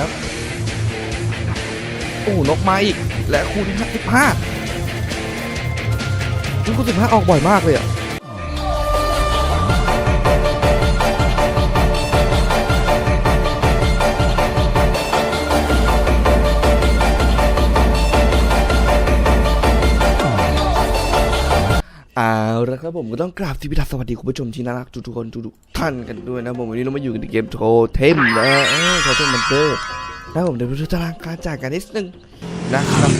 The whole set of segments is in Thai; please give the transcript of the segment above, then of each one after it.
ครับ โอ้นกมาอีก และคูณสิบห้าคูณสิบห้าออกบ่อยมากเลยอะ เอาละครับผมก็ต้องกราบทีพิทักสวัสดีคุณผู้ชมที่น่ารักทุกๆคนทุกๆท่านกันด้วยนะผมวันนี้เรามาอยู่กันในเกมโทเทมนะเออโทเทมมันเดอร์นะผมเดี๋ยวดูตารางการจ่ายกันนิดนึงนะครับ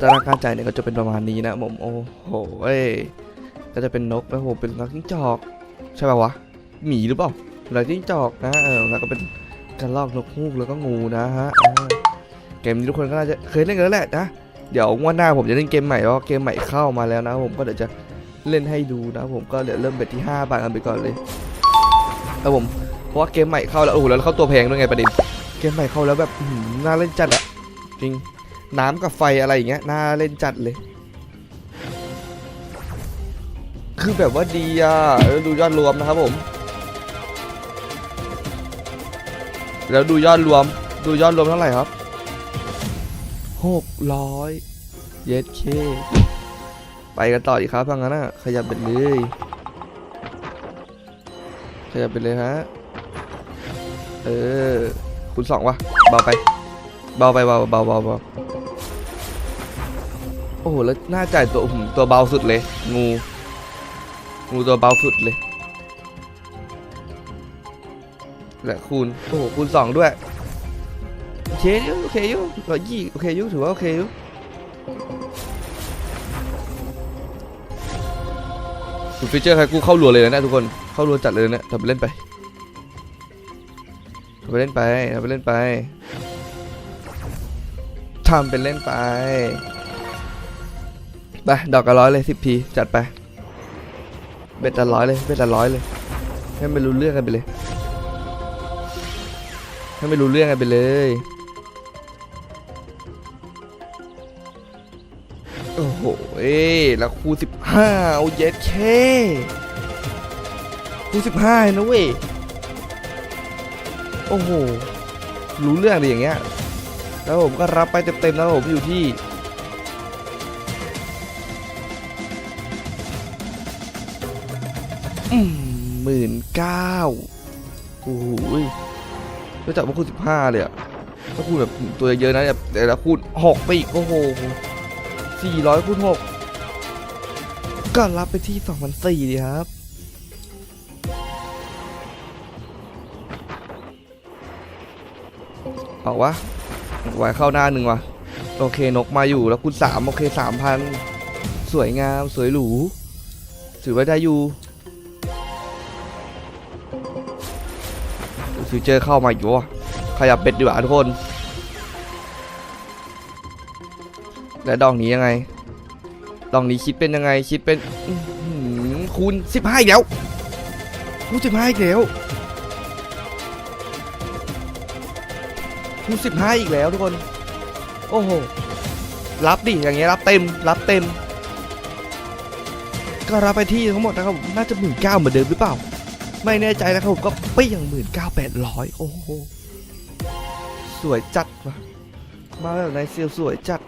ตารางการจ่ายเนี่ยก็จะเป็นประมาณนี้นะผมโอ้โหเอ้ก็จะเป็นนกนะผมเป็นนักจิ้งจอก ใช่ป่าวะหมีหรือเปล่านักจิ้งจอกนะเออแล้วก็เป็นกระรอกนกฮูกแล้วก็งูนะฮะเกมนี้ทุกคนก็น่าจะเคยเล่นกันแล้วแหละนะ เดี๋ยวงวันหน้าผมจะเล่นเกมใหม่เพราะว่าเกมใหม่เข้ามาแล้วนะผมก็เดี๋ยวจะเล่นให้ดูนะผมก็เดี๋ยวเริ่มไปที่ 5 บาทกันไปก่อนเลยแล้วผมเพราะว่าเกมใหม่เข้าแล้วโอ้โหแล้วเข้าตัวแพงด้วยไงประเด็นเกมใหม่เข้าแล้วแบบน่าเล่นจัดอะจริงน้ำกับไฟอะไรอย่างเงี้ยน่าเล่นจัดเลย คือแบบว่าดีอะดูยอดรวมนะครับผม แล้วดูยอดรวมดูยอดรวมเท่าไหร่ครับ หกร้อยเยสเคไปกันต่ออีกครับทางนั้นนะขยับไปเลย ขยับไปเลยฮะ เออ คุณสองวะเบาไป เบาไปเบาเบาเบาเบาโอ้โห แล้วหน้าจ่ายตัวผมตัวเบาสุดเลย งู งูตัวเบาสุดเลย และคูณ โอ้โห คูณสองด้วย เคอยู่โอเคอยู่ร้อยยี่โอเคอยู่ถือว่าโอเคอยู่ดูฟีเจอร์ใครกูเข้ารัวเลยนะทุกคนเข้ารัวจัดเลยนะเนี่ยทำไปเล่นไปทำไปเล่นไปทำไปเล่นไปทำเป็นเล่นไปไปดอกกระร้อยเลยสิบพีจัดไปเบ็ดละร้อยเลยเบ็ดละร้อยเลยให้ไม่รู้เรื่องกันไปเลยให้ไม่รู้เรื่องกันไปเลย โอ้โหเอ้ยแล้วคูสิบห้าเอาเย็ดเคคูสิบห้านะเว้ย โอ้โห รู้เรื่องดีอย่างเงี้ย แล้วผมก็รับไปเต็มๆแล้วผมอยู่ที่หมื่นเก้าโอ้โหรู้จักว่าคูณสิบห้าเลยอะถ้าคูณแบบตัวเยอะนะแบบแต่ละคูณหกไปอีกโอ้โห สี่ร้อยคูณหกก็รับไปที่สองพันสี่ดีครับ เอาวะไว้เข้าหน้าหนึ่งวะโอเคนกมาอยู่แล้วคูณสามโอเคสามพันสวยงามสวยหรูถือว่าได้อยู่ฟิวเจอร์เข้ามาอยู่วะขยับเบ็ดดีกว่าทุกคน และดอกนี้ยังไง ดอกนี้คิดเป็นยังไง คิดเป็นคูณสิบห้าอีกแล้วคูณสิบห้าอีกแล้วคูณสิบห้าอีกแล้วทุกคน โอ้โห รับดิ อย่างเงี้ยรับเต็ม รับเต็ม ก็รับไปที่ทั้งหมดนะครับ น่าจะหมื่นเก้าเหมือนเดิมหรือเปล่า ไม่แน่ใจนะครับผมก็เปี้ยงหมื่นเก้าแปดร้อยโอ้โห สวยจัดว่ะ มาแบบในเซียวสวยจัด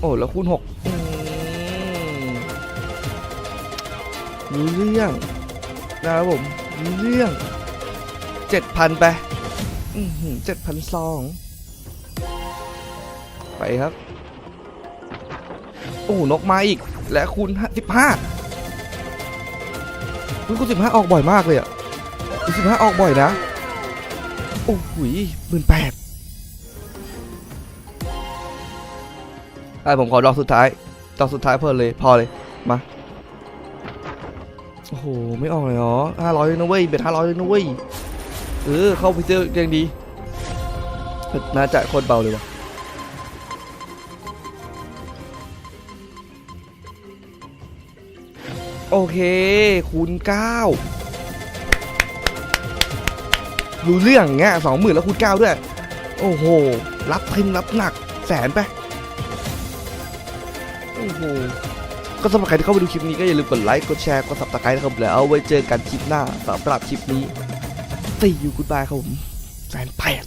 โอ้แล้วคูณหกรู้เรื่องนะครับผมรู้เรื่องเจ็ดพันไปเจ็ดพันสองไปครับ โอ้นกมาอีก และคูณสิบห้าคูณสิบห้าออกบ่อยมากเลยอะคูณสิบห้าออกบ่อยนะ โอ้โหหมื่นแปด ไอ้ผมขอดอกสุดท้าย ดอกสุดท้ายเพิ่มเลยพอเลย มา โอ้โห ไม่ออกเลยเหรอห้าร้อยนะเว้ย เบ็ดห้าร้อยนะเว้ย เออ เข้าไปเจอยังดีน่าจะโคตรเบาเลยวะโอเค คูณเก้ารู้เรื่องเงี้ยสองหมื่นแล้วคูณเก้าด้วย โอ้โห รับเต็มรับหนัก แสนไป โอ้โหก็สำหรับใครที่เข้าไปดูคลิปนี้ก็อย่าลืมกดไลค์กดแชร์กดซับสไครต์นะครับแล้วเอาไว้เจอกันคลิปหน้าสำหรับคลิปนี้ see you goodbye ครับผมแฟนแปด